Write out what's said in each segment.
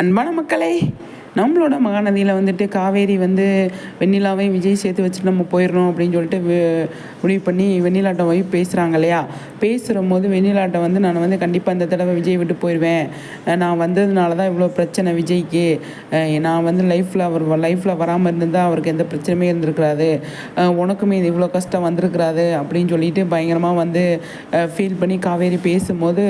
அன்பான மக்களே நம்மளோட மகாநதியில் வந்துட்டு காவேரி வந்து வெண்ணிலாவையும் விஜய் சேர்த்து வச்சுட்டு நம்ம போயிடணும் அப்படின்னு சொல்லிட்டு முடிவு பண்ணி வெண்ணிலாட்டம் போய் பேசுகிறாங்க இல்லையா? பேசுகிற போது வெண்ணிலாட்டம் வந்து நான் வந்து கண்டிப்பாக இந்த தடவை விஜய் விட்டு போயிடுவேன் நான் வந்ததுனால தான் இவ்வளோ பிரச்சனை விஜய்க்கு. நான் வந்து லைஃப்பில் அவர் லைஃப்பில் வராமல் இருந்திருந்தால் அவருக்கு எந்த பிரச்சனையுமே இருந்திருக்காது. உனக்குமே இது இவ்வளோ கஷ்டம் வந்திருக்கிறாது அப்படின்னு சொல்லிட்டு பயங்கரமாக வந்து ஃபீல் பண்ணி காவேரி பேசும்போது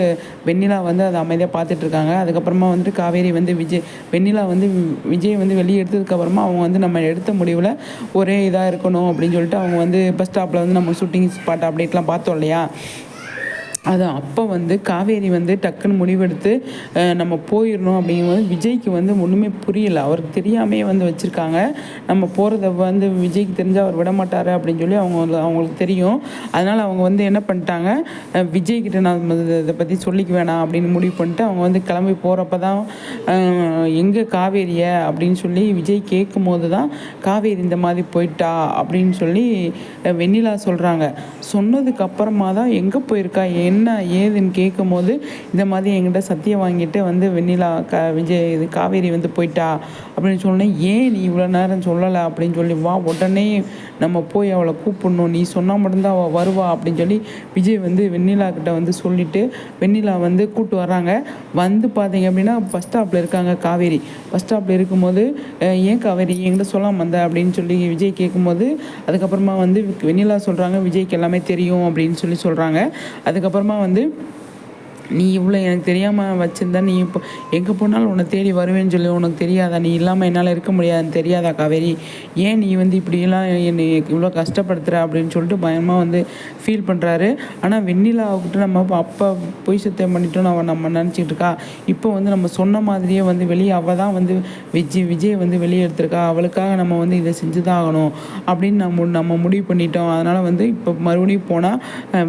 வெண்ணிலா வந்து அதை அமைதியாக பார்த்துட்ருக்காங்க அதுக்கப்புறமா வந்துட்டு காவேரி வந்து விஜய் வெண்ணிலா வந்து விஜய் வந்து வெளியே எடுத்ததுக்கப்புறமா அவங்க வந்து நம்ம எடுத்த முடிவில் ஒரே இதாக இருக்கணும் அப்படின்னு சொல்லிட்டு அவங்க வந்து பஸ் ஸ்டாப்பில் வந்து நம்ம ஷூட்டிங் ஸ்பாட் அப்டேட்லாம் பார்த்தோம் இல்லையா? அது அப்போ வந்து காவேரி வந்து டக்குன்னு முடிவெடுத்து நம்ம போயிடணும் அப்படிங்கும்போது விஜய்க்கு வந்து ஒன்றுமே புரியல. அவருக்கு தெரியாமே வந்து வச்சுருக்காங்க. நம்ம போகிறத வந்து விஜய்க்கு தெரிஞ்சால் அவர் விட மாட்டார் அப்படின்னு சொல்லி அவங்க அவங்களுக்கு தெரியும். அதனால் அவங்க வந்து என்ன பண்ணிட்டாங்க விஜய்கிட்ட நான் இதை பற்றி சொல்லிக்க வேணாம் அப்படின்னு முடிவு பண்ணிட்டு அவங்க வந்து கிளம்பி போகிறப்ப தான் எங்கே காவேரிய அப்படின்னு சொல்லி விஜய் கேட்கும் போது தான் காவேரி இந்த மாதிரி போயிட்டா அப்படின்னு சொல்லி வெண்ணிலா சொல்கிறாங்க சொன்னதுக்கு அப்புறமா தான் எங்கே போயிருக்கா என்ன என்ன ஏதுன்னு கேட்கும் போது இந்த மாதிரி என்கிட்ட சத்தியம் வாங்கிட்டு வந்து வெண்ணிலா க விஜய் இது காவேரி வந்து போயிட்டா அப்படின்னு சொன்னேன் ஏன் நீ இவ்வளோ நேரம் சொல்லலை? அப்படின்னு சொல்லி வா உடனே நம்ம போய் அவளை கூப்பிடணும். நீ சொன்னால் மட்டும்தான் அவள் வருவா. அப்படின்னு சொல்லி விஜய் வந்து வெண்ணிலா கிட்ட வந்து சொல்லிட்டு வெண்ணிலா வந்து கூப்பிட்டு வர்றாங்க. வந்து பார்த்தீங்க அப்படின்னா பஸ் ஸ்டாப்பில் இருக்காங்க காவேரி. பஸ் ஸ்டாப்பில் இருக்கும்போது ஏன் காவேரி என்கிட்ட சொல்லாமல் வந்த? அப்படின்னு சொல்லி விஜய் கேட்கும்போது அதுக்கப்புறமா வந்து வெண்ணிலா சொல்கிறாங்க விஜய்க்கு எல்லாமே தெரியும். அப்படின்னு சொல்லி சொல்கிறாங்க அதுக்கப்புறம் அப்புறமா வந்து நீ இவ்வளோ எனக்கு தெரியாமல் வச்சுருந்தா நீ இப்போ எங்கே போனாலும் உன்னை தேடி வருவேன்னு சொல்லி உனக்கு தெரியாதா? நீ இல்லாமல் என்னால் இருக்க முடியாதுன்னு தெரியாதா காவேரி? ஏன் நீ வந்து இப்படியெல்லாம் என்னை இவ்வளோ கஷ்டப்படுத்துகிற அப்படின்னு சொல்லிட்டு பயமாக வந்து ஃபீல் பண்ணுறாரு ஆனால் வெண்ணிலாவுக்கிட்ட நம்ம அப்போ பொய் சத்தியம் பண்ணிட்டோம்னு அவன் நம்ம நினச்சிட்டு இருக்கா? இப்போ வந்து நம்ம சொன்ன மாதிரியே வந்து வெளியே அவள் தான் வந்து விஜய் விஜய் வந்து வெளியே எடுத்திருக்கா? அவளுக்காக நம்ம வந்து இதை செஞ்சு தான் ஆகணும் அப்படின்னு நம்ம நம்ம முடிவு பண்ணிட்டோம். அதனால் வந்து இப்போ மறுபடியும் போனால்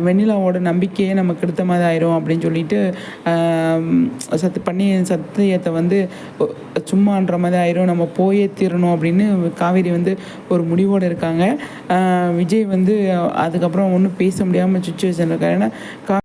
வெண்ணிலாவோட நம்பிக்கையே நமக்கு எடுத்த மாதிரி ஆயிரும் அப்படின்னு சொல்லிட்டு பண்ணிவிட்டு சத்து பண்ணி சத்தியத்தை வந்து சும்மான்ற மாதிரி ஆயிரும். நம்ம போயே தீரணும் அப்படின்னு காவேரி வந்து ஒரு முடிவோடு இருக்காங்க. விஜய் வந்து அதுக்கப்புறம் ஒன்றும் பேச முடியாமல் சுச்சுவேஷன் இருக்காரு. ஏன்னா கா